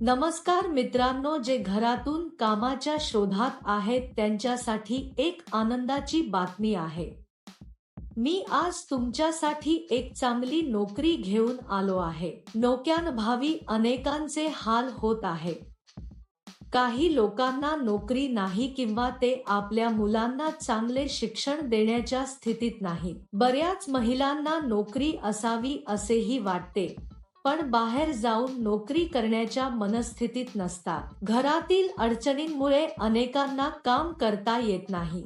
नमस्कार मित्रांनो जे घरातून कामाच्या शोधात आहेत त्यांच्यासाठी एक आनंदाची बातमी आहे. मी आज तुमच्यासाठी एक चांगली नोकरी घेऊन आलो आहे. नोक्यांभावी अनेकांचे हाल होत आहे. काही लोकांना नोकरी नाही किंवा ते आपल्या मुलांना चांगले शिक्षण देण्याच्या स्थितीत नाही. बऱ्याच महिलांना नोकरी असावी असेही वाटते. पण बाहेर जाऊन नोकरी करण्याच्या मनस्थितीत नसतात. घरातील अडचणींमुळे अनेकांना काम करता येत नाही.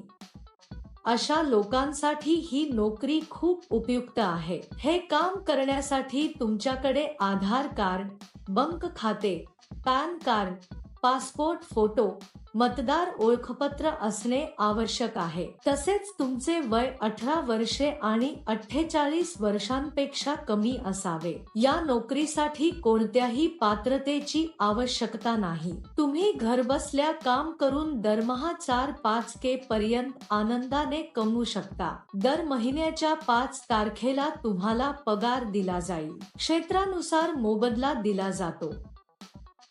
अशा लोकांसाठी ही नोकरी खूप उपयुक्त आहे. हे काम करण्यासाठी तुमच्याकडे आधार कार्ड बंक खाते पॅन कार्ड पासपोर्ट फोटो मतदार ओळखपत्र असणे आवश्यक आहे. तसेच तुमचे वय अठरा वर्षे आणि अठ्ठेचाळीस वर्षांपेक्षा कमी असावे. या नोकरीसाठी कोणत्याही पात्रतेची आवश्यकता नाही. तुम्ही घरबसल्या काम करून दरमहा चार पाच के पर्यंत आनंदाने कमवू शकता. दर महिन्याच्या पाच तारखेला तुम्हाला पगार दिला जाईल. क्षेत्रानुसार मोबदला दिला जातो.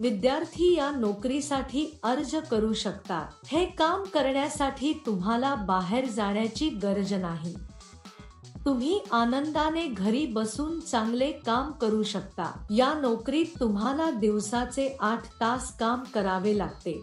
विद्यार्थी या नोकरीसाठी अर्ज करू शकतात. हे काम करण्यासाठी तुम्हाला बाहेर जाण्याची गरज नाही. तुम्ही आनंदाने घरी बसून चांगले काम करू शकता. या नोकरीत तुम्हाला दिवसाचे आठ तास काम करावे लागते.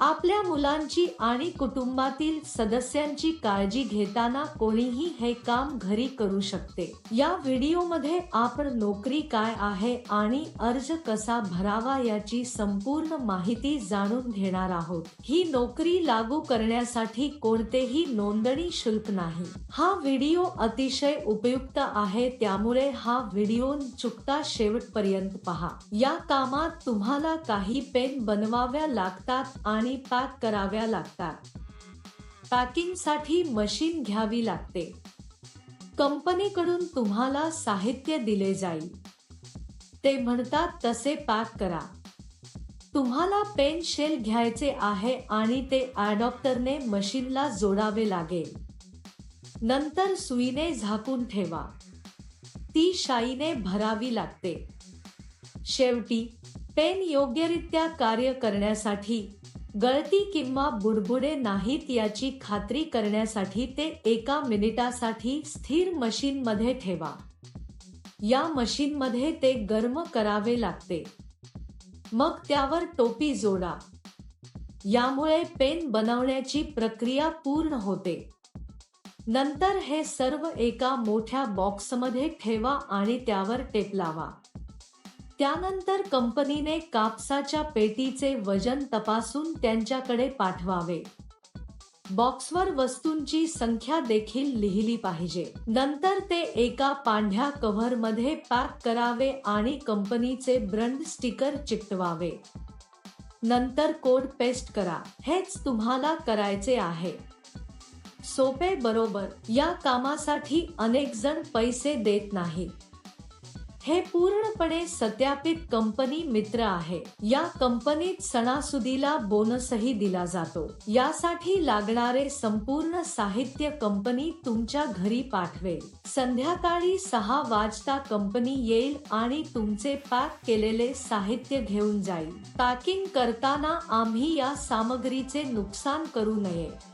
आपल्या मुलांची आणि कुटुंबातील सदस्यांची काळजी घेताना कोणीही हे काम घरी करू शकते. या व्हिडिओमध्ये आपण नोकरी काय आहे आणि अर्ज कसा भरावा याची संपूर्ण माहिती जाणून घेणार आहोत. ही नोकरी लागू करण्यासाठी कोणतेही नोंदणी शुल्क नाही. हा व्हिडिओ अतिशय उपयुक्त आहे त्यामुळे हा व्हिडिओ चुकता शेवटपर्यंत पहा. या कामात तुम्हाला काही पेन बनवाव्या लागतात आणि पॅक कराव्या लागतात. पॅकिंगसाठी मशीन घ्यावी लागते. कंपनीकडून तुम्हाला साहित्य दिले जाईल. ते म्हणतात तसे पॅक करा. तुम्हाला पेन शेल घ्यायचे आहे आणि ते ॲडॉप्टरने मशीनला जोडावे लागेल. नंतर सुईने झाकून ठेवा. ती शाईने भरावी लागते. शेवटी पेन योग्यरित्या कार्य करण्यासाठी गळती किंवा बुडबुडे नाहीत याची खात्री करण्यासाठी ते एका मिनिटासाठी स्थिर मशीनमध्ये ठेवा. या मशीनमध्ये ते गर्म करावे लागते. मग त्यावर टोपी जोडा. यामुळे पेन बनवण्याची प्रक्रिया पूर्ण होते. नंतर हे सर्व एका मोठ्या बॉक्समध्ये ठेवा आणि त्यावर टेप लावा. त्यानंतर कंपनीने कापसाच्या पेटीचे वजन तपासून त्यांच्याकडे पाठवावे. बॉक्सवर वस्तूंची संख्या देखील लिहिली पाहिजे. नंतर ते एका पांढ्या कव्हरमध्ये पॅक करावे आणि कंपनीचे ब्रंड स्टिकर चिकटवावे. नंतर कोड पेस्ट करा. हेच तुम्हाला करायचे आहे. सोपे बरोबर. या कामासाठी अनेक जण पैसे देत नाहीत. हे पूर्णपणे सत्यापित कंपनी मित्र आहे. या कंपनीत सणासुदीला बोनसही दिला जातो. यासाठी लागणारे संपूर्ण साहित्य कंपनी तुमच्या घरी पाठवेल. संध्याकाळी सहा वाजता कंपनी येईल आणि तुमचे पॅक केलेले साहित्य घेऊन जाईल. पॅकिंग करताना आम्ही या सामग्रीचे नुकसान करू नये.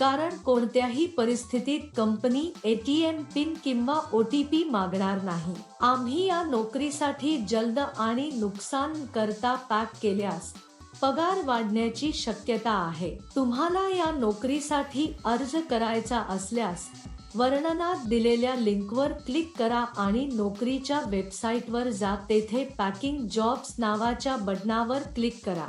कारण कोणत्याही परिस्थितीत कंपनी एटीएम पिन किंवा ओ टी पी मागणार नाही. आम्ही या नोकरीसाठी जलद आणि नुकसान करता पॅक केल्यास पगार वाढण्याची शक्यता आहे. तुम्हाला या नोकरीसाठी अर्ज करायचा असल्यास वर्णनात दिलेल्या लिंकवर क्लिक करा आणि नोकरीच्या वेबसाईटवर जा. तेथे पॅकिंग जॉब्स नावाच्या बटनावर क्लिक करा.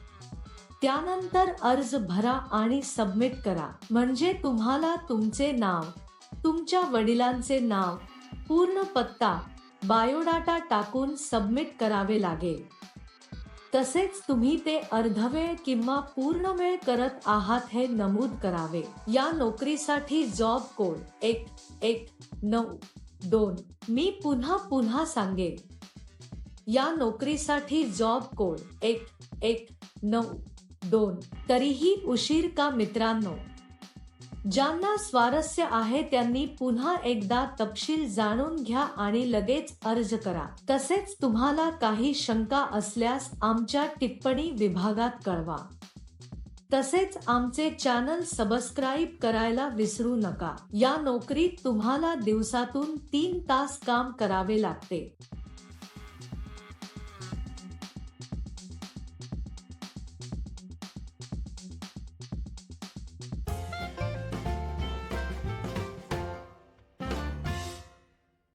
त्यानंतर अर्ज भरा आणि सबमिट करा. म्हणजे तुम्हाला तुमचे नाव तुमच्या वडिलांचे नाव पूर्ण पत्ता बायोडाटा टाकून सबमिट करावे लागेल. तसेच तुम्ही ते अर्धवेळ किंवा पूर्ण वेळ करत आहात हे नमूद करावे. या नोकरीसाठी जॉब कोड एक एक नऊ दोन मी पुन्हा पुन्हा सांगेन. या नोकरीसाठी जॉब कोड एक एक नऊ दोन. तरीही उशीर का मित्रांनो? ज्यांना स्वारस्य आहे त्यांनी पुन्हा एकदा तपशील जाणून घ्या आणि लगेच अर्ज करा. तसेच तुम्हाला काही शंका असल्यास आमच्या टिप्पणी विभागात कळवा. तसेच आमचे चॅनल सबस्क्राईब करायला विसरू नका. या नोकरीत तुम्हाला दिवसातून तीन तास काम करावे लागते.